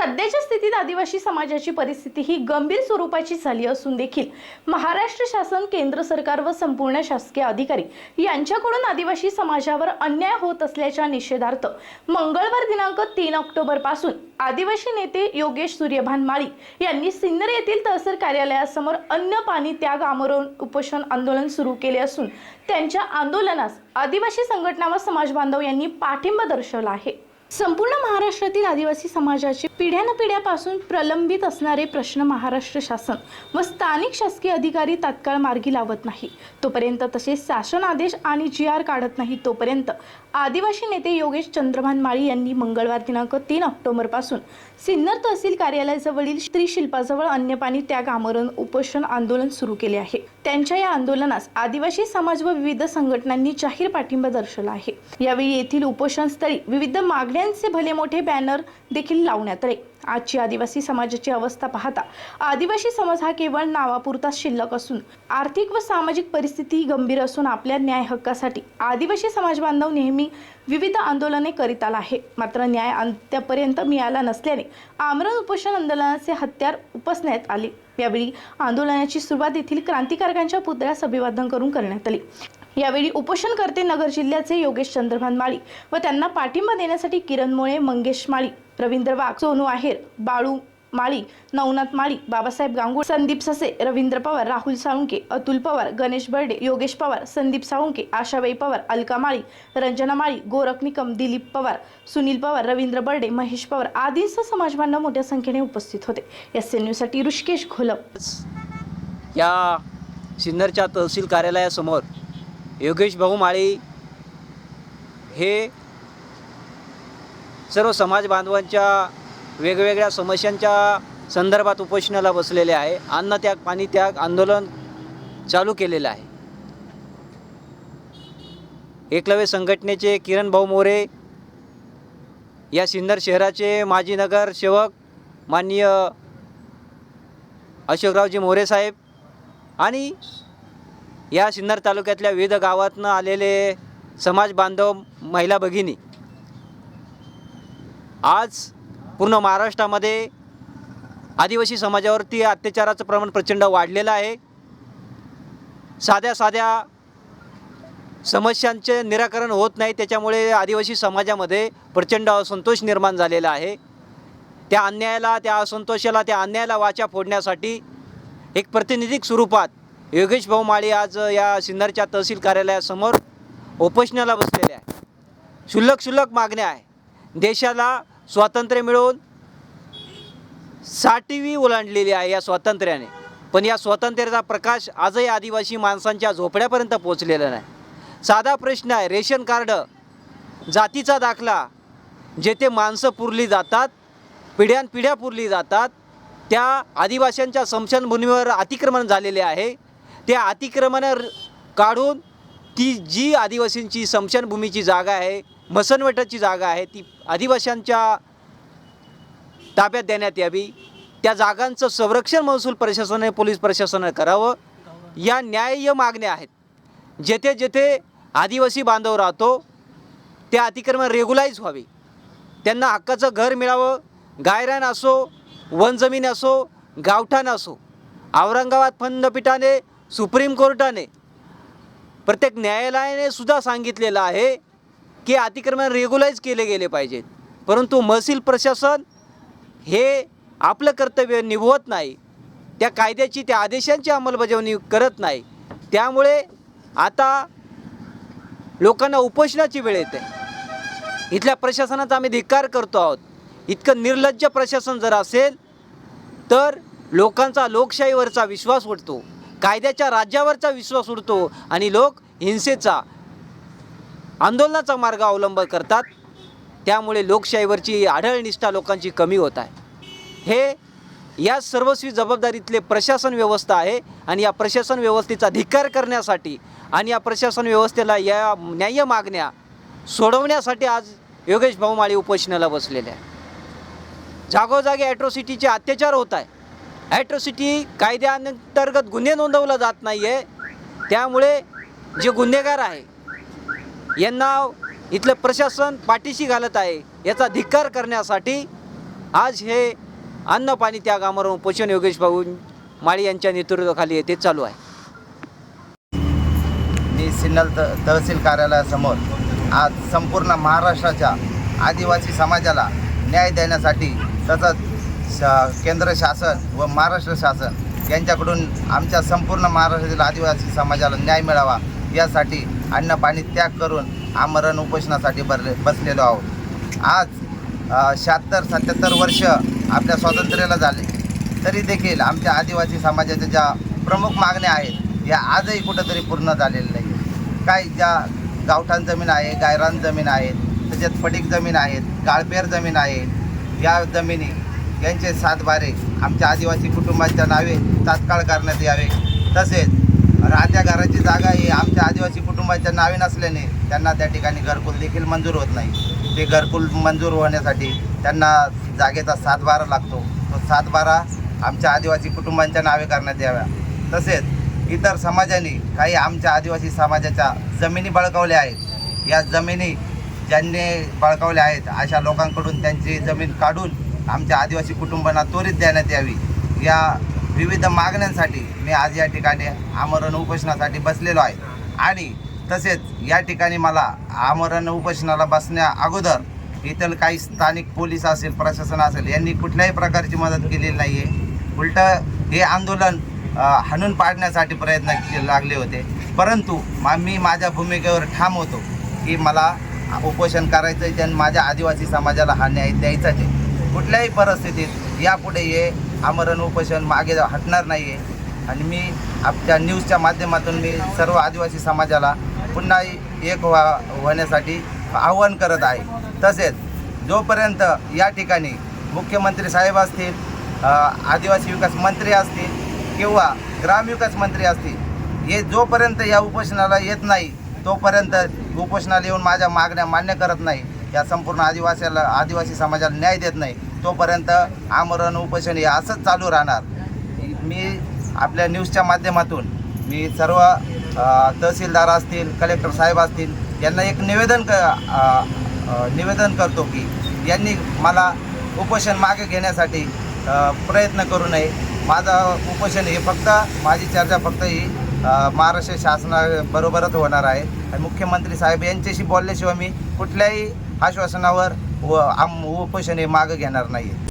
सध्याच्या स्थितीत आदिवासी समाजाची परिस्थिती ही गंभीर स्वरूपाची झाली असून देखील महाराष्ट्र शासन केंद्र सरकार व संपूर्ण शासकीय अधिकारी यांच्याकडून आदिवासी समाजावर अन्याय होत असल्याच्या निषेधार्थ मंगळवार दिनांक तीन ऑक्टोबरपासून आदिवासी नेते योगेश सूर्यभान माळी यांनी सिन्नर येथील तहसील कार्यालयासमोर अन्न पाणी त्याग आमरण उपोषण आंदोलन सुरू केले असून त्यांच्या आंदोलनास आदिवासी संघटना व समाज बांधव यांनी पाठिंबा दर्शवला आहे. संपूर्ण महाराष्ट्रातील आदिवासी समाजाचे पिढ्यानपिढ्यापासून प्रलंबित असणारे प्रश्न महाराष्ट्र शासन व स्थानिक शासकीय अधिकारी तात्काळ मार्गी लावत नाही. तोपर्यंत तसेच शासन आदेश आणि जी आर काढत नाही तोपर्यंत आदिवासी नेते योगेश चंद्रभान माळी यांनी मंगळवार दिनांक तीन ऑक्टोबरपासून सिन्नर तहसील कार्यालयाजवळील स्त्रीशिल्पाजवळ अन्नपाणी त्याग आमरण उपोषण आंदोलन सुरू केले आहे. त्यांच्या या आंदोलनास आदिवासी समाज व विविध संघटनांनी जाहीर पाठिंबा दर्शवला आहे. यावेळी येथील उपोषणस्थळी विविध मागण्यांचे भले मोठे बॅनर देखील लावण्यात आले. आजची आदिवासी समाजाची अवस्था पाहता आदिवासी समाज हा केवळ नावापुरताच शिल्लक असून आर्थिक व सामाजिक परिस्थिती गंभीर असून आपल्या न्याय हक्कासाठी आदिवासी समाज बांधव नेहमी विविध आंदोलने करीत आला आहे. मात्र न्याय अंत्यापर्यंत मिळाला नसल्याने आमरण उपोषण आंदोलनाचे हत्यार उपसण्यात आले. यावेळी आंदोलनाची सुरुवात येथील क्रांतिकारकांच्या पुतळ्यास अभिवादन करून करण्यात आली. यावेळी उपोषणकर्ते नगर जिल्ह्याचे योगेश चंद्रभान माळी व त्यांना पाठिंबा देण्यासाठी किरण मोळे मंगेश माळी रवींद्र वाघ सोनू आहेर बाळू माळी नवनाथ माळी बाबासाहेब गांगुळ संदीप ससे रवींद्र पवार राहुल साळुंके अतुल पवार गणेश बर्डे योगेश पवार संदीप साळुंके आशाबाई पवार अलका माळी रंजना माळी गोरख निकम दिलीप पवार सुनील पवार रवींद्र बर्डे महेश पवार आदींसह समाजबांधव मोठ्या संख्येने उपस्थित होते. एस एन न्यूजसाठी ऋषिकेश घोलप या सिन्नरच्या तहसील कार्यालयासमोर योगेश भाऊ माळी हे सर्व समाज बांधवांच्या वेगवेगळ्या समस्यांच्या संदर्भात उपोषणाला बसलेले आहे. अन्न त्याग पाणी त्याग आंदोलन चालू केलेलं आहे. एकलव्य संघटनेचे किरण भाऊ मोरे या सिन्नर शहराचे माजी नगरसेवक माननीय अशोकरावजी मोरे साहेब आणि या सिन्नर तालुक्यातल्या विविध गावातनं आलेले समाज बांधव महिला भगिनी. आज पूर्ण महाराष्ट्रामध्ये आदिवासी समाजावरती अत्याचाराचं प्रमाण प्रचंड वाढलेलं आहे. साध्या साध्या समस्यांचे निराकरण होत नाही त्याच्यामुळे आदिवासी समाजामध्ये प्रचंड असंतोष निर्माण झालेला आहे. त्या अन्यायाला त्या असंतोषाला त्या अन्यायाला वाचा फोडण्यासाठी एक प्रातिनिधिक स्वरूपात योगेश भाऊ माळी आज या सिन्नरच्या तहसील कार्यालयासमोर उपोषणाला बसलेले आहे. क्षुल्लक शुल्लक मागण्या आहे. देशाला स्वातंत्र्य मिळवून साठीवी ओलांडलेली आहे या स्वातंत्र्याने. पण या स्वातंत्र्याचा प्रकाश आजही आदिवासी माणसांच्या झोपड्यापर्यंत पोचलेला नाही. साधा प्रश्न आहे रेशन कार्ड जातीचा दाखला जेथे माणसं पुरली जातात पिढ्यानपिढ्या पुरली जातात त्या आदिवासींच्या स्मशानभूमीवर अतिक्रमण झालेले आहे. त्या अतिक्रमण काढून ती जी आदिवासींची स्मशानभूमीची जागा आहे मसनवटाची जागा आहे ती आदिवाशांच्या ताब्यात देण्यात यावी. त्या जागांचं संरक्षण महसूल प्रशासनाने पोलीस प्रशासनाने करावं. या न्याय्य मागण्या आहेत. जेथे जेथे आदिवासी बांधव राहतो ते अतिक्रमण रेग्युलाईज व्हावे. त्यांना हक्काचं घर मिळावं. गायरान असो वनजमीन असो गावठाण असो. औरंगाबाद खंडपीठाने सुप्रीम कोर्टाने प्रत्येक न्यायालयाने सुद्धा सांगितलेलं आहे की अतिक्रमण रेग्युलाइज केले गेले पाहिजेत. परंतु महसील प्रशासन हे आपलं कर्तव्य निभवत नाही. त्या कायद्याची त्या आदेशांची अंमलबजावणी करत नाही. त्यामुळे आता लोकांना उपोषणाची वेळ येते. इथल्या प्रशासनाचा आम्ही धिक्कार करतो आहोत. इतकं निर्लज्ज प्रशासन जर असेल तर लोकांचा लोकशाहीवरचा विश्वास उडतो. कायद्याच्या राज्यावरचा विश्वास उडतो आणि लोक हिंसेचा आंदोलनाचा मार्ग अवलंब करतात. त्यामुळे लोकशाहीवरची आढळ निष्ठा लोकांची कमी होत आहे. हे या सर्वस्वी जबाबदारीतले प्रशासन व्यवस्था आहे आणि या प्रशासन व्यवस्थेचा धिक्कार करण्यासाठी आणि या प्रशासन व्यवस्थेला या न्याय्य मागण्या सोडवण्यासाठी आज योगेश भाऊ माळी उपोषणाला बसलेले आहे जागोजागी ॲट्रॉसिटीचे अत्याचार होत आहे ॲट्रॉसिटी कायद्याअंतर्गत गुन्हे नोंदवला जात नाही आहे त्यामुळे जे गुन्हेगार आहे यांना इथलं प्रशासन पाठीशी घालत आहे याचा धिक्कार करण्यासाठी आज हे अन्न पाणी त्या कामावरून पोषण योगेश भाऊ माळी यांच्या नेतृत्वाखाली येथे चालू आहे. मी सिन्नल त तहसील कार्यालयासमोर आज संपूर्ण महाराष्ट्राच्या आदिवासी समाजाला न्याय देण्यासाठी तसंच शा केंद्र शासन व महाराष्ट्र शासन यांच्याकडून आमच्या संपूर्ण महाराष्ट्रातील आदिवासी समाजाला न्याय मिळावा यासाठी अन्न पाणी त्याग करून आमरण उपोषणासाठी भरले बसलेलो आहोत. आज शहात्तर सत्याहत्तर वर्ष आपल्या स्वातंत्र्याला झाले. तरी देखील आमच्या आदिवासी समाजाच्या ज्या प्रमुख मागण्या आहेत या आजही कुठंतरी पूर्ण झालेल्या नाही काही ज्या गावठाण जमीन आहे गायरान जमीन आहेत त्याच्यात फटीक जमीन आहेत गाळपेर जमीन आहे या जमिनी यांचे सातबारे आमच्या आदिवासी कुटुंबाच्या नावे तात्काळ करण्यात यावे. तसेच राहत्या घराची जागा ही आमच्या आदिवासी कुटुंबाच्या नावे नसल्याने त्यांना त्या ठिकाणी घरकुल देखील मंजूर होत नाही. ते घरकुल मंजूर होण्यासाठी त्यांना जागेचा सातबारा लागतो. तो सातबारा आमच्या आदिवासी कुटुंबांच्या नावे करण्यात याव्या. तसेच इतर समाजांनी काही आमच्या आदिवासी समाजाच्या जमिनी बळकावल्या आहेत. या जमिनी ज्यांनी बळकावल्या आहेत अशा लोकांकडून त्यांची जमीन काढून आमच्या आदिवासी कुटुंबांना त्वरित देण्यात यावी. या विविध मागण्यांसाठी मी आज या ठिकाणी आमरण उपोषणासाठी बसलेलो आहे. आणि तसेच या ठिकाणी मला आमरण उपोषणाला बसण्या अगोदर इथं काही स्थानिक पोलीस असेल प्रशासन असेल यांनी कुठल्याही प्रकारची मदत केलेली नाही आहे उलटं हे आंदोलन हणून हाणून पाडण्यासाठी प्रयत्न केले लागले होते. परंतु मा मी माझ्या भूमिकेवर ठाम होतो की मला उपोषण करायचं आहे आणि माझ्या आदिवासी समाजाला हा न्याय द्यायचाच आहे. कुठल्याही परिस्थितीत यापुढे हे आमरण उपोषण मागे हटणार नाही आहे आणि मी आपल्या न्यूजच्या माध्यमातून मी सर्व आदिवासी समाजाला पुन्हा एक व्हा होण्यासाठी आव्हान करत आहे. तसेच जोपर्यंत या ठिकाणी मुख्यमंत्री साहेब असतील आदिवासी विकास मंत्री असतील किंवा ग्रामविकास मंत्री असतील हे जोपर्यंत या उपोषणाला येत नाही तोपर्यंत उपोषणाला येऊन माझ्या मागण्या मान्य करत नाही. या संपूर्ण आदिवासीला आदिवासी समाजाला न्याय देत नाही तोपर्यंत आमरण उपोषण हे असंच चालू राहणार. मी आपल्या न्यूजच्या माध्यमातून मी सर्व तहसीलदार असतील कलेक्टर साहेब असतील यांना एक निवेदन क निवेदन करतो की यांनी मला उपोषण मागे घेण्यासाठी प्रयत्न करू नये. माझं उपोषण हे फक्त माझी चर्चा फक्त ही महाराष्ट्र शासनाबरोबरच होणार आहे. आणि मुख्यमंत्री साहेब यांच्याशी बोलल्याशिवाय मी कुठल्याही आश्वासनावर व आम उपोषण हे मागं घेणार नाही